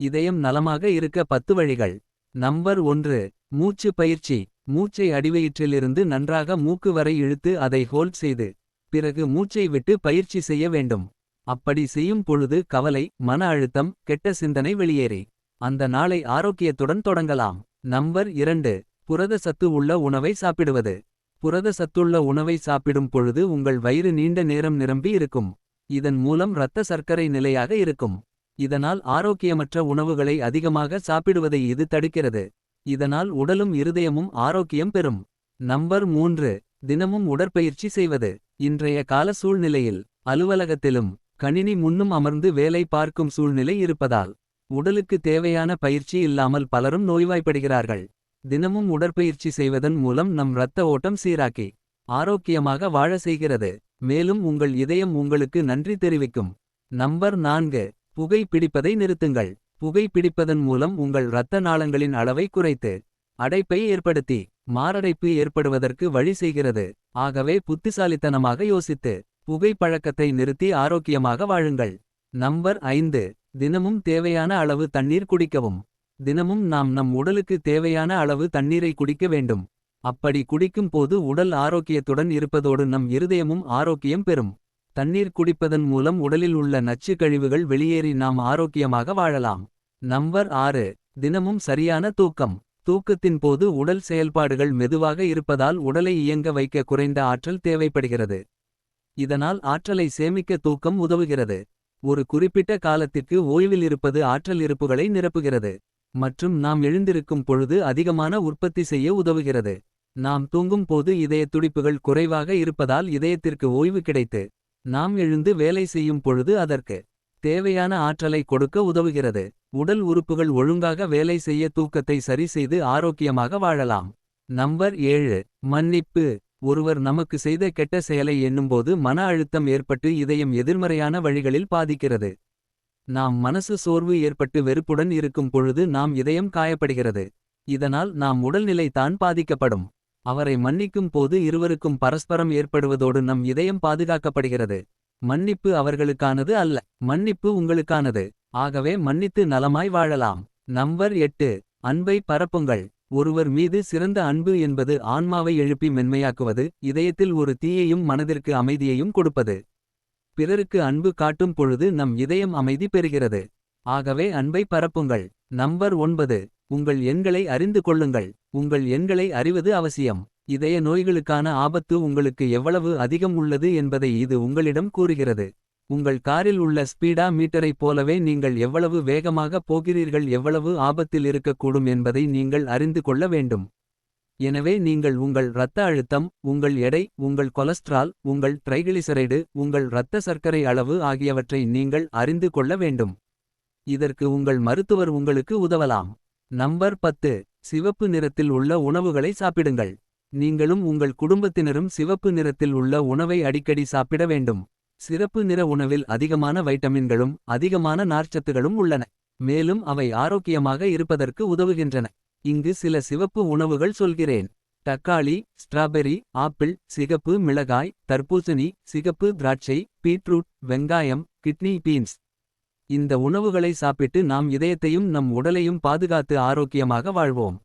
இதயம் நலமாக இருக்க பத்து வழிகள். நம்பர் ஒன்று மூச்சு பயிற்சி. மூச்சை அடிவயிற்றிலிருந்து நன்றாக மூக்கு வரை இழுத்து அதை ஹோல்ட் செய்து பிறகு மூச்சை விட்டு பயிற்சி செய்ய வேண்டும். அப்படி செய்யும் பொழுது கவலை மன அழுத்தம் கெட்ட சிந்தனை வெளியேறி. அந்த நாளை ஆரோக்கியத்துடன் தொடங்கலாம். நம்பர் இரண்டு புரத சத்து உள்ள உணவை சாப்பிடுவது. புரத சத்துள்ள உணவை சாப்பிடும் பொழுது உங்கள் வயிறு நீண்ட நேரம் நிரம்பி இருக்கும். இதன் மூலம் இரத்த சர்க்கரை நிலையாக இருக்கும். இதனால் ஆரோக்கியமற்ற உணவுகளை அதிகமாக சாப்பிடுவதை இது தடுக்கிறது. இதனால் உடலும் இருதயமும் ஆரோக்கியம் பெறும். நம்பர் மூன்று தினமும் உடற்பயிற்சி செய்வது. இன்றைய கால சூழ்நிலையில் அலுவலகத்திலும் கணினி முன்னும் அமர்ந்து வேலை பார்க்கும் சூழ்நிலை இருப்பதால் உடலுக்கு தேவையான பயிற்சி இல்லாமல் பலரும் நோய்வாய்ப்படுகிறார்கள். தினமும் உடற்பயிற்சி செய்வதன் மூலம் நம் இரத்த ஓட்டம் சீராக்கி ஆரோக்கியமாக வாழ செய்கிறது. மேலும் உங்கள் இதயம் உங்களுக்கு நன்றி தெரிவிக்கும். நம்பர் நான்கு புகை பிடிப்பதை நிறுத்துங்கள். புகை பிடிப்பதன் மூலம் உங்கள் இரத்த நாளங்களின் அளவை குறைத்து அடைப்பை ஏற்படுத்தி மாரடைப்பு ஏற்படுவதற்கு வழி செய்கிறது. ஆகவே புத்திசாலித்தனமாக யோசித்து புகை பழக்கத்தை நிறுத்தி ஆரோக்கியமாக வாழுங்கள். நம்பர் ஐந்து. தினமும் தேவையான அளவு தண்ணீர் குடிக்கவும். தினமும் நாம் நம் உடலுக்கு தேவையான அளவு தண்ணீரை குடிக்க வேண்டும். அப்படி குடிக்கும் போது உடல் ஆரோக்கியத்துடன் இருப்பதோடு நம் இருதயமும் ஆரோக்கியம் பெறும். தண்ணீர் குடிப்பதன் மூலம் உடலில் உள்ள நச்சு கழிவுகள் வெளியேறி நாம் ஆரோக்கியமாக வாழலாம். நம்பர் ஆறு தினமும் சரியான தூக்கம். தூக்கத்தின் போது உடல் செயல்பாடுகள் மெதுவாக இருப்பதால் உடலை இயங்க வைக்க குறைந்த ஆற்றல் தேவைப்படுகிறது. இதனால் ஆற்றலை சேமிக்க தூக்கம் உதவுகிறது. ஒரு குறிப்பிட்ட காலத்திற்கு ஓய்வில் இருப்பது ஆற்றல் இருப்புகளை நிரப்புகிறது. மற்றும் நாம் எழுந்திருக்கும் பொழுது அதிகமான உற்பத்தி செய்ய உதவுகிறது. நாம் தூங்கும் போது இதய துடிப்புகள் குறைவாக இருப்பதால் இதயத்திற்கு ஓய்வு கிடைத்து நாம் எழுந்து வேலை செய்யும் பொழுது அதற்கு தேவையான ஆற்றலை கொடுக்க உதவுகிறது. உடல் உறுப்புகள் ஒழுங்காக வேலை செய்ய தூக்கத்தை சரி செய்து ஆரோக்கியமாக வாழலாம். நம்பர் ஏழு மன்னிப்பு. ஒருவர் நமக்கு செய்த கெட்ட செயலை எண்ணும்போது மன அழுத்தம் ஏற்பட்டு இதயம் எதிர்மறையான வழிகளில் பாதிக்கிறது. நாம் மனசு சோர்வு ஏற்பட்டு வெறுப்புடன் இருக்கும் பொழுது நாம் இதயம் காயப்படுகிறது. இதனால் நாம் உடல்நிலை தான் பாதிக்கப்படும். அவரை மன்னிக்கும் போது இருவருக்கும் பரஸ்பரம் ஏற்படுவதோடு நம் இதயம் பாதுகாக்கப்படுகிறது. மன்னிப்பு அவர்களுக்கானது அல்ல மன்னிப்பு உங்களுக்கானது. ஆகவே மன்னித்து நலமாய் வாழலாம். நம்பர் எட்டு அன்பை பரப்புங்கள். ஒருவர் மீது சிறந்த அன்பு என்பது ஆன்மாவை எழுப்பி மென்மையாக்குவது இதயத்தில் ஒரு தீயையும் மனதிற்கு அமைதியையும் கொடுப்பது. பிறருக்கு அன்பு காட்டும் பொழுது நம் இதயம் அமைதி பெறுகிறது. ஆகவே அன்பை பரப்புங்கள். நம்பர் ஒன்பது உங்கள் எண்களை அறிந்து கொள்ளுங்கள். உங்கள் எண்களை அறிவது அவசியம். இதய நோய்களுக்கான ஆபத்து உங்களுக்கு எவ்வளவு அதிகம் உள்ளது என்பதை இது உங்களிடம் கூறுகிறது. உங்கள் காரில் உள்ள ஸ்பீடா மீட்டரைப் போலவே நீங்கள் எவ்வளவு வேகமாக போகிறீர்கள் எவ்வளவு ஆபத்தில் இருக்கக்கூடும் என்பதை நீங்கள் அறிந்து கொள்ள வேண்டும். எனவே நீங்கள் உங்கள் இரத்த அழுத்தம் உங்கள் எடை உங்கள் கொலஸ்ட்ரால் உங்கள் ட்ரைகிளிசரைடு உங்கள் இரத்த சர்க்கரை அளவு ஆகியவற்றை நீங்கள் அறிந்து கொள்ள வேண்டும். இதற்கு உங்கள் மருத்துவர் உங்களுக்கு உதவலாம். நம்பர் பத்து சிவப்பு நிறத்தில் உள்ள உணவுகளை சாப்பிடுங்கள். நீங்களும் உங்கள் குடும்பத்தினரும் சிவப்பு நிறத்தில் உள்ள உணவை அடிக்கடி சாப்பிட வேண்டும். சிறப்பு நிற உணவில் அதிகமான வைட்டமின்களும் அதிகமான நார்ச்சத்துகளும் உள்ளன. மேலும் அவை ஆரோக்கியமாக இருப்பதற்கு உதவுகின்றன. இங்கு சில சிவப்பு உணவுகள் சொல்கிறேன். தக்காளி ஸ்ட்ராபெரி ஆப்பிள் சிகப்பு மிளகாய் தர்பூசணி சிகப்பு திராட்சை பீட்ரூட் வெங்காயம் கிட்னி பீன்ஸ். இந்த உணவுகளை சாப்பிட்டு நாம் இதயத்தையும் நம் உடலையும் பாதுகாத்து ஆரோக்கியமாக வாழ்வோம்.